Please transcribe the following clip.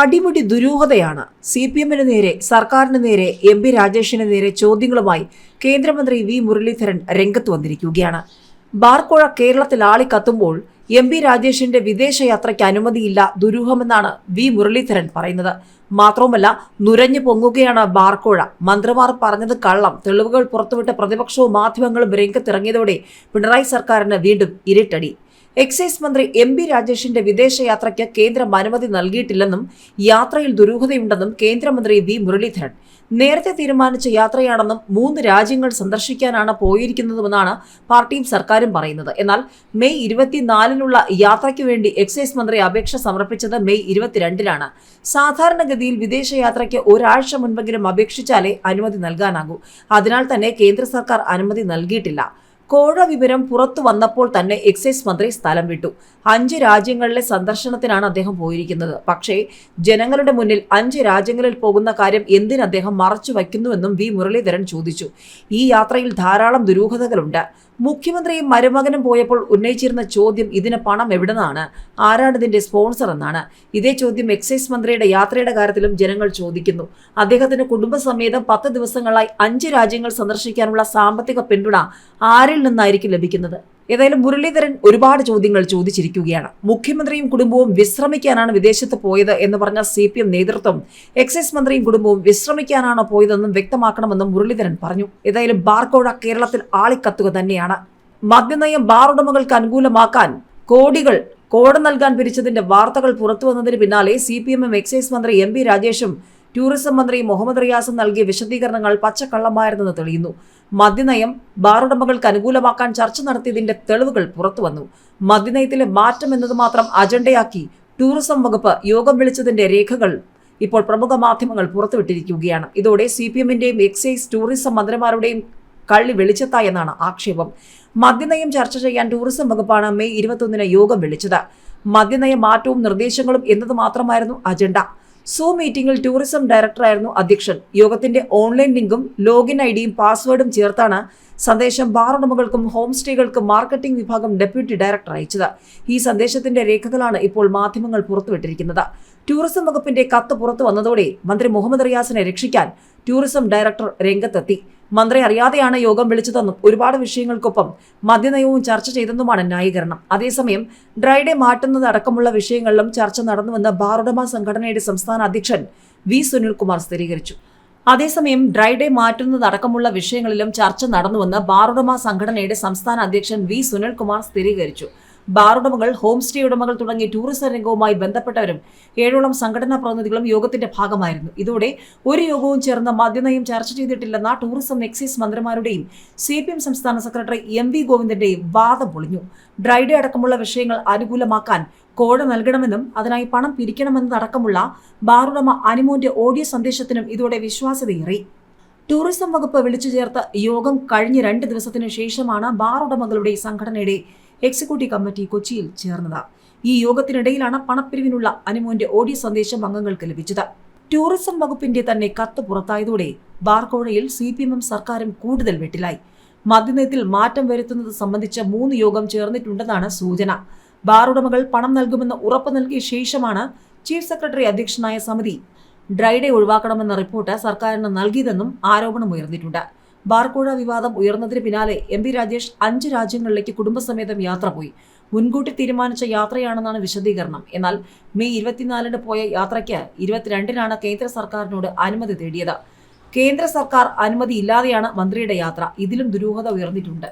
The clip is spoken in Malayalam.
അടിമുടി ദുരൂഹതയാണ് സി പി എമ്മിന് നേരെ സർക്കാരിന് നേരെ എം പി രാജേഷിന് നേരെ ചോദ്യങ്ങളുമായി കേന്ദ്രമന്ത്രി വി മുരളീധരൻ രംഗത്ത് വന്നിരിക്കുകയാണ്. ബാർക്കോഴ കേരളത്തിൽ ആളിക്കത്തുമ്പോൾ എം പി രാജേഷിന്റെ വിദേശയാത്രയ്ക്ക് അനുമതിയില്ല ദുരൂഹമെന്നാണ് വി മുരളീധരൻ പറയുന്നത്. മാത്രവുമല്ല നുരഞ്ഞു പൊങ്ങുകയാണ് ബാർക്കോഴ. മന്ത്രിമാർ പറഞ്ഞത് കള്ളം. തെളിവുകൾ പുറത്തുവിട്ട പ്രതിപക്ഷവും മാധ്യമങ്ങളും രംഗത്തിറങ്ങിയതോടെ പിണറായി സർക്കാരിന് വീണ്ടും ഇരുട്ടടി. എക്സൈസ് മന്ത്രി എം പി രാജേഷിന്റെ വിദേശയാത്രയ്ക്ക് കേന്ദ്രം അനുമതി നൽകിയിട്ടില്ലെന്നും യാത്രയിൽ ദുരൂഹതയുണ്ടെന്നും കേന്ദ്രമന്ത്രി വി മുരളീധരൻ. നേരത്തെ തീരുമാനിച്ച യാത്രയാണെന്നും മൂന്ന് രാജ്യങ്ങൾ സന്ദർശിക്കാനാണ് പോയിരിക്കുന്നതുമെന്നാണ് പാർട്ടിയും സർക്കാരും പറയുന്നത്. എന്നാൽ മെയ് ഇരുപത്തിനാലിനുള്ള യാത്രയ്ക്ക് വേണ്ടി എക്സൈസ് മന്ത്രി അപേക്ഷ സമർപ്പിച്ചത് മെയ് ഇരുപത്തിരണ്ടിലാണ്. സാധാരണഗതിയിൽ വിദേശയാത്രയ്ക്ക് ഒരാഴ്ച മുൻപെങ്കിലും അപേക്ഷിച്ചാലേ അനുമതി നൽകാനാകൂ. അതിനാൽ തന്നെ കേന്ദ്ര സർക്കാർ അനുമതി നൽകിയിട്ടില്ല. കോഴ വിവരം പുറത്തു വന്നപ്പോൾ തന്നെ എക്സൈസ് മന്ത്രി സ്ഥലം വിട്ടു. അഞ്ച് രാജ്യങ്ങളിലെ സന്ദർശനത്തിനാണ് അദ്ദേഹം പോയിരിക്കുന്നത്. പക്ഷേ ജനങ്ങളുടെ മുന്നിൽ അഞ്ച് രാജ്യങ്ങളിൽ പോകുന്ന കാര്യം എന്തിന് അദ്ദേഹം മറച്ചു വയ്ക്കുന്നുവെന്നും വി മുരളീധരൻ ചോദിച്ചു. ഈ യാത്രയിൽ ധാരാളം ദുരൂഹതകളുണ്ട്. മുഖ്യമന്ത്രിയും മരുമകനും പോയപ്പോൾ ഉന്നയിച്ചിരുന്ന ചോദ്യം ഇതിന് പണം എവിടുന്നാണ്? ആരാണ് ഇതിന്റെ സ്പോൺസർ എന്നാണ്. ഇതേ ചോദ്യം എക്സൈസ് മന്ത്രിയുടെ യാത്രയുടെ കാര്യത്തിലും ജനങ്ങൾ ചോദിക്കുന്നു. അദ്ദേഹത്തിന് കുടുംബസമേതം പത്ത് ദിവസങ്ങളായി അഞ്ച് രാജ്യങ്ങൾ സന്ദർശിക്കാനുള്ള സാമ്പത്തിക പിന്തുണ ആരിൽ നിന്നായിരിക്കും ലഭിക്കുന്നത്? ഏതായാലും മുരളീധരൻ ഒരുപാട് ചോദ്യങ്ങൾ ചോദിച്ചിരിക്കുകയാണ്. മുഖ്യമന്ത്രിയും കുടുംബവും വിശ്രമിക്കാനാണ് വിദേശത്ത് പോയത് എന്ന് പറഞ്ഞ സി പി എം നേതൃത്വം എക്സൈസ് മന്ത്രിയും കുടുംബവും വിശ്രമിക്കാനാണ് പോയതെന്നും വ്യക്തമാക്കണമെന്നും മുരളീധരൻ പറഞ്ഞു. ഏതായാലും ബാർക്കോഴ കേരളത്തിൽ ആളിക്കത്തുക തന്നെയാണ്. മദ്യനയം ബാർ ഉടമകൾക്ക് അനുകൂലമാക്കാൻ കോടികൾ കോട നൽകാൻ പിരിച്ചതിന്റെ വാർത്തകൾ പുറത്തു വന്നതിന് പിന്നാലെ സി പി എമ്മും എക്സൈസ് മന്ത്രി എം പി രാജേഷും ടൂറിസം മന്ത്രി മുഹമ്മദ് റിയാസും നൽകിയ വിശദീകരണങ്ങൾ പച്ചക്കള്ളമായിരുന്നെന്ന് തെളിയുന്നു. മദ്യനയം ബാറുടമകൾക്ക് അനുകൂലമാക്കാൻ ചർച്ച നടത്തിയതിന്റെ തെളിവുകൾ പുറത്തുവന്നു. മദ്യനയത്തിലെ മാറ്റം എന്നത് മാത്രം അജണ്ടയാക്കി ടൂറിസം വകുപ്പ് യോഗം വിളിച്ചതിന്റെ രേഖകൾ ഇപ്പോൾ പ്രമുഖ മാധ്യമങ്ങൾ പുറത്തുവിട്ടിരിക്കുകയാണ്. ഇതോടെ സി പി എമ്മിന്റെയും എക്സൈസ് ടൂറിസം മന്ത്രിമാരുടെയും കള്ളി വെളിച്ചത്തായെന്നാണ് ആക്ഷേപം. മദ്യനയം ചർച്ച ചെയ്യാൻ ടൂറിസം വകുപ്പാണ് മെയ് ഇരുപത്തൊന്നിന് യോഗം വിളിച്ചത്. മദ്യനയ മാറ്റവും നിർദ്ദേശങ്ങളും എന്നത് മാത്രമായിരുന്നു അജണ്ട. സൂം മീറ്റിംഗിൽ ടൂറിസം ഡയറക്ടറായിരുന്നു അധ്യക്ഷൻ. യോഗത്തിന്റെ ഓൺലൈൻ ലിങ്കും ലോഗിൻ ഐ ഡിയും പാസ്വേഡും ചേർത്താണ് സന്ദേശം ബാർ ഉടമകൾക്കും ഹോം സ്റ്റേകൾക്കും മാർക്കറ്റിംഗ് വിഭാഗം ഡെപ്യൂട്ടി ഡയറക്ടർ അയച്ചത്. ഈ സന്ദേശത്തിന്റെ രേഖകളാണ് ഇപ്പോൾ മാധ്യമങ്ങൾ പുറത്തുവിട്ടിരിക്കുന്നത്. ടൂറിസം വകുപ്പിന്റെ കത്ത് പുറത്തു വന്നതോടെ മന്ത്രി മുഹമ്മദ് റിയാസിനെ രക്ഷിക്കാൻ ടൂറിസം ഡയറക്ടർ രംഗത്തെത്തി. മന്ത്രി അറിയാതെയാണ് യോഗം വിളിച്ചതെന്നും ഒരുപാട് വിഷയങ്ങൾക്കൊപ്പം മദ്യനയവും ചർച്ച ചെയ്തെന്നുമാണ് ന്യായീകരണം. അതേസമയം ഡ്രൈഡേ മാറ്റുന്നത് അടക്കമുള്ള വിഷയങ്ങളിലും ചർച്ച നടന്നുവെന്ന് ബാറുടമ സംഘടനയുടെ സംസ്ഥാന അധ്യക്ഷൻ വി. സുനിൽകുമാർ സ്ഥിരീകരിച്ചു. അതേസമയം ഡ്രൈഡേ മാറ്റുന്നതടക്കമുള്ള വിഷയങ്ങളിലും ചർച്ച നടന്നുവെന്ന് ബാറുടമ സംഘടനയുടെ സംസ്ഥാന അധ്യക്ഷൻ വി. സുനിൽകുമാർ സ്ഥിരീകരിച്ചു. ബാറുടമകൾ ഹോം സ്റ്റേ ഉടമകൾ തുടങ്ങിയ ടൂറിസം രംഗവുമായി ബന്ധപ്പെട്ടവരും ഏഴോളം സംഘടനാ പ്രതിനിധികളും യോഗത്തിന്റെ ഭാഗമായിരുന്നു. ഇതോടെ ഒരു യോഗവും ചേർന്ന മദ്യനയം ചർച്ച ചെയ്തിട്ടില്ലെന്ന ടൂറിസം എക്സൈസ് മന്ത്രിമാരുടെയും സി പി എം സംസ്ഥാന സെക്രട്ടറി എം വി ഗോവിന്ദന്റെയും വാദം പൊളിഞ്ഞു. ഡ്രൈഡേ അടക്കമുള്ള വിഷയങ്ങൾ അനുകൂലമാക്കാൻ കോട നൽകണമെന്നും അതിനായി പണം പിരിക്കണമെന്നും പിരിക്കണമെന്നതടക്കമുള്ള ബാറുടമ അനിമോന്റെ ഓഡിയോ സന്ദേശത്തിനും ഇതോടെ വിശ്വാസ്യതയേറി. ടൂറിസം വകുപ്പ് വിളിച്ചു ചേർത്ത യോഗം കഴിഞ്ഞ രണ്ട് ദിവസത്തിനു ശേഷമാണ് ബാർ ഉടമകളുടെ സംഘടനയുടെ എക്സിക്യൂട്ടീവ് കമ്മിറ്റി കൊച്ചിയിൽ ചേർന്നത്. ഈ യോഗത്തിനിടയിലാണ് പണപ്പിരിവിനുള്ള അനുമോന്റെ ഓഡിയോ സന്ദേശം അംഗങ്ങൾക്ക് ലഭിച്ചത്. ടൂറിസം വകുപ്പിന്റെ തന്നെ കത്ത് പുറത്തായതോടെ ബാർക്കോഴയിൽ സി പി എമ്മും സർക്കാരും കൂടുതൽ വെട്ടിലായി. മദ്യനയത്തിൽ മാറ്റം വരുത്തുന്നത് സംബന്ധിച്ച മൂന്ന് യോഗം ചേർന്നിട്ടുണ്ടെന്നാണ് സൂചന. ബാറുടമകൾ പണം നൽകുമെന്ന് ഉറപ്പ് നൽകിയ ശേഷമാണ് ചീഫ് സെക്രട്ടറി അധ്യക്ഷനായ സമിതി ഡ്രൈഡേ ഒഴിവാക്കണമെന്ന റിപ്പോർട്ട് സർക്കാരിന് നൽകിയതെന്നും ആരോപണം ഉയർന്നിട്ടുണ്ട്. ബാർക്കോഴ വിവാദം ഉയർന്നതിന് പിന്നാലെ എം പി രാജേഷ് അഞ്ച് രാജ്യങ്ങളിലേക്ക് കുടുംബസമേതം യാത്ര പോയി. മുൻകൂട്ടി തീരുമാനിച്ച യാത്രയാണെന്നാണ് വിശദീകരണം. എന്നാൽ മെയ് ഇരുപത്തിനാലിന് പോയ യാത്രയ്ക്ക് ഇരുപത്തിരണ്ടിനാണ് കേന്ദ്ര സർക്കാരിനോട് അനുമതി തേടിയത്. കേന്ദ്ര സർക്കാർ അനുമതി ഇല്ലാതെയാണ് മന്ത്രിയുടെ യാത്ര. ഇതിലും ദുരൂഹത ഉയർന്നിട്ടുണ്ട്.